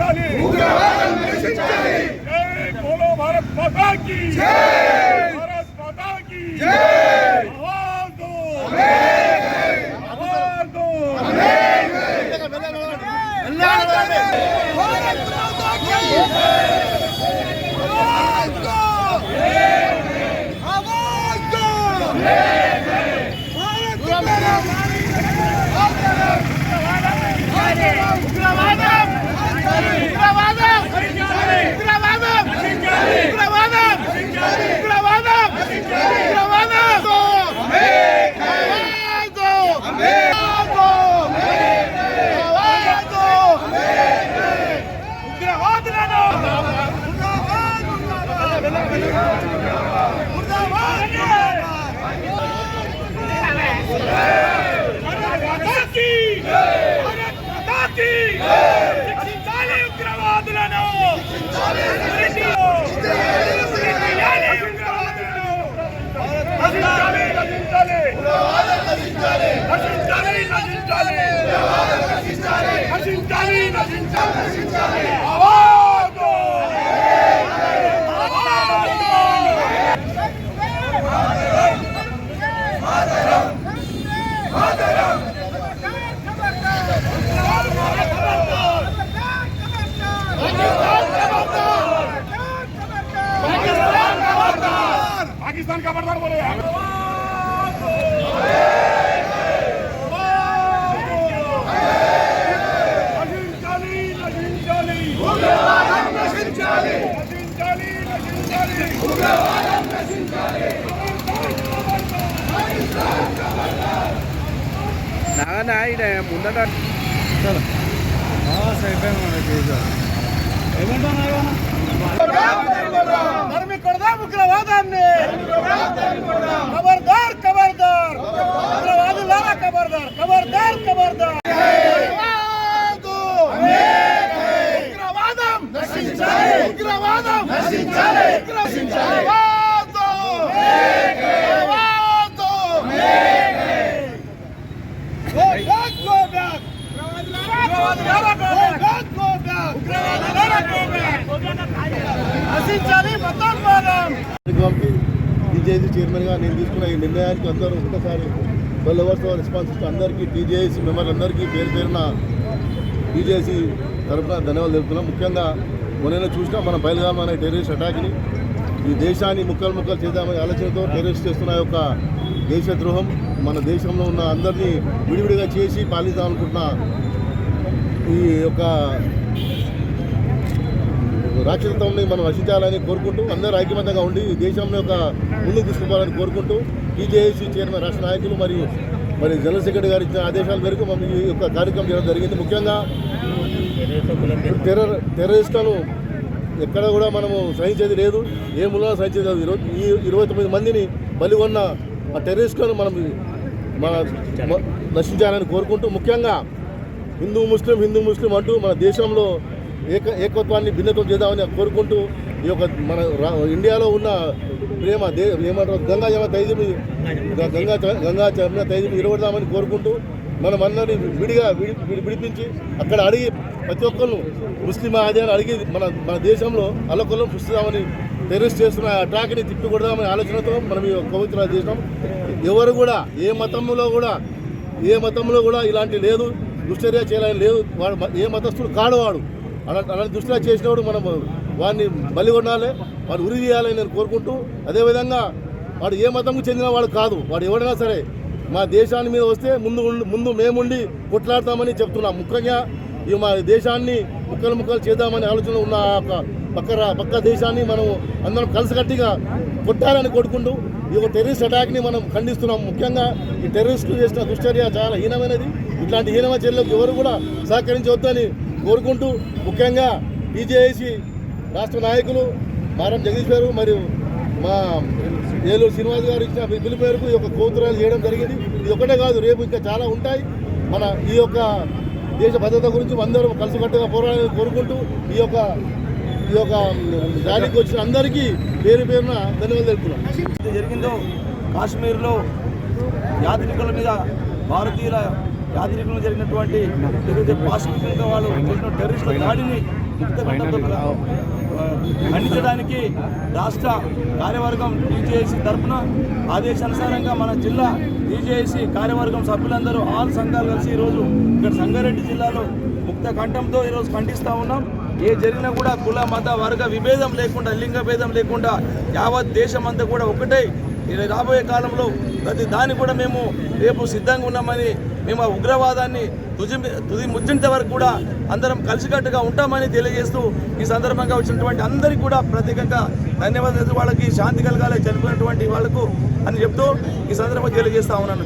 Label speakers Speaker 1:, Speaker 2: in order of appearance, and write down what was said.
Speaker 1: నశించాలి జై బోలో భారత్ మాతా కీ భారత్ మాతా కీ ఆవాజ్ నశించాలి నశించాలి నశించాలి నశించాలి
Speaker 2: నాగన్న ఈడ ముందట
Speaker 3: ధర్మి కొడదాం ఉగ్రవాదాన్ని ఖబర్దార్ ఖబర్దార్ ఉగ్రవాదులారా ఖబర్దార్ ఖబర్దార్ ఖబర్దార్ ఉగ్రవాదం నశించాలి ఉగ్రవాదం నశించాలి నశించాలి
Speaker 4: టీజేసీ చైర్మన్గా నేను తీసుకున్న ఈ నిర్ణయానికి అందరూ ఒకసారి ట్వెల్వ్ అవర్స్ రెస్పాన్స్ అందరికీ టీజేసీ మెంబర్లందరికీ పేరు పేరున టీజేసీ తరఫున ధన్యవాదాలు తెలుపుతున్నాం. ముఖ్యంగా మొన్న చూసినా మన బయలుగామ టెర్రరిస్ట్ అటాక్ని ఈ దేశాన్ని ముక్కలు ముక్కలు చేద్దామనే ఆలోచనతో టెర్రరిస్ట్ చేస్తున్న యొక్క దేశద్రోహం మన దేశంలో ఉన్న అందరినీ విడివిడిగా చేసి పాలిద్దామనుకుంటున్న ఈ యొక్క రాక్షసత్వంని మనం రక్షించాలని కోరుకుంటూ అందరూ ఐక్యమత్యంగా ఉండి దేశం దేశంలో యొక్క ముందుకు తీసుకుపోవాలని కోరుకుంటూ టీజేఏసీ చైర్మన్ రాష్ట్ర నాయకులు మరియు మరి జనరల్ సెక్రటరీ గారు ఇచ్చిన ఆదేశాల మేరకు మనం ఈ యొక్క కార్యక్రమం చేయడం జరిగింది. ముఖ్యంగా టెర్రర్ టెర్రరిస్టులను ఎక్కడ కూడా మనము సహించేది లేదు. ఏ మూలన సహించేది లేదు ఈరోజు ఈ ఇరవై తొమ్మిది మందిని బలి ఆ టెర్రరిస్టులను మనం మన నశించాలని కోరుకుంటూ ముఖ్యంగా హిందూ ముస్లిం హిందూ ముస్లిం అంటూ మన దేశంలో ఏక ఏకత్వాన్ని భిన్నత్వం చేద్దామని కోరుకుంటూ ఈ యొక్క మన ఇండియాలో ఉన్న ప్రేమ దే ఏమంటారు? గంగా జమ తైజమి గంగా గంగా జమున తైజమి ఇరవడదామని కోరుకుంటూ మనం అందరినీ విడిగా విడి విడిపించి అక్కడ అడిగి ప్రతి ఒక్కరు ముస్లిం అదే అని అడిగి మన మన దేశంలో అల్లకొల్లం సృష్టిస్తామని టెర్రరిస్ట్ చేస్తున్న అటాక్ని తిప్పికొడదామనే ఆలోచనతో మనం ఈ పవిత్ర చేసినాం. ఎవరు కూడా ఏ మతంలో కూడా ఏ మతంలో కూడా ఇలాంటి లేదు దుశ్చర్య చేయాలని లేదు. వాడు మ- ఏ మతస్థుడు కాడవాడు అలా అలాంటి దుష్టులా చేసినప్పుడు మనం వాడిని బలి కొనాలి వాడు ఉరి చేయాలని నేను కోరుకుంటూ అదేవిధంగా వాడు ఏ మతంకు చెందిన వాడు కాదు. వాడు ఎవడైనా సరే మా దేశాన్ని మీద వస్తే ముందు ఉండి- ముందు మేముండి కొట్లాడతామని చెప్తున్నాం. ముఖ్యంగా ఈ మా దేశాన్ని ముక్కలు ముక్కలు చేద్దామనే ఆలోచన ఉన్న పక్క పక్క దేశాన్ని మనం అందరం కలిసికట్టిగా కొట్టాలని కోరుకుంటూ ఈ ఒక టెర్రరిస్ట్ అటాక్ని మనం ఖండిస్తున్నాం. ముఖ్యంగా ఈ టెర్రరిస్టులు చేసిన దుశ్చర్య చాలా హీనమైనది. ఇట్లాంటి హీనమైన చర్యలకు ఎవరు కూడా సహకరించవద్దని కోరుకుంటూ ముఖ్యంగా బీజేఏసీ రాష్ట్ర నాయకులు మారం జగదీశ్వరు మరియు మా ఏలూరు శ్రీనివాస్ గారు ఇచ్చిన బిల్లు మేరకు ఈ యొక్క కోతురాలు చేయడం జరిగింది. ఇది ఒకటే కాదు రేపు ఇంకా చాలా ఉంటాయి. మన ఈ యొక్క దేశ భద్రత గురించి అందరం కలిసికట్టుగా పోరాడాలని కోరుకుంటూ ఈ యొక్క ఈ యొక్క ర్యాలీకి వచ్చిన అందరికీ పేరు పేరున ధన్యవాదాలు తెలుపుతున్నాం.
Speaker 5: ఏదైతే జరిగిందో కాశ్మీర్లో యాత్రికుల మీద భారతీయుల
Speaker 3: యాత్రికులు జరిగినటువంటి ఏదైతే వాళ్ళు చేసిన టెర్రరిస్టుల దాడిని ఖండించడానికి రాష్ట్ర కార్యవర్గం డీజేఏసీ తరఫున ఆదేశానుసారంగా మన జిల్లా డీజేఏసీ కార్యవర్గం సభ్యులందరూ ఆల్ సంఘాలు కలిసి ఈరోజు ఇక్కడ సంగారెడ్డి జిల్లాలో ముక్త కంఠంతో ఈరోజు ఖండిస్తూ ఉన్నాం. ఏ జరిగినా కూడా కుల మత వర్గ విభేదం లేకుండా లింగ భేదం లేకుండా యావత్ దేశం అంతా కూడా ఒకటే. రాబోయే కాలంలో ప్రతి దాన్ని కూడా మేము రేపు సిద్ధంగా ఉన్నామని మేము ఆ ఉగ్రవాదాన్ని తుది తుది ముద్రించే వరకు కూడా అందరం కలిసికట్టుగా ఉంటామని తెలియజేస్తూ ఈ సందర్భంగా వచ్చినటువంటి అందరికీ కూడా ప్రత్యేకంగా ధన్యవాదాలు. వాళ్ళకి శాంతి కలగాలి చనిపోయినటువంటి వాళ్ళకు అని చెప్తూ ఈ సందర్భంగా తెలియజేస్తా ఉన్నాను.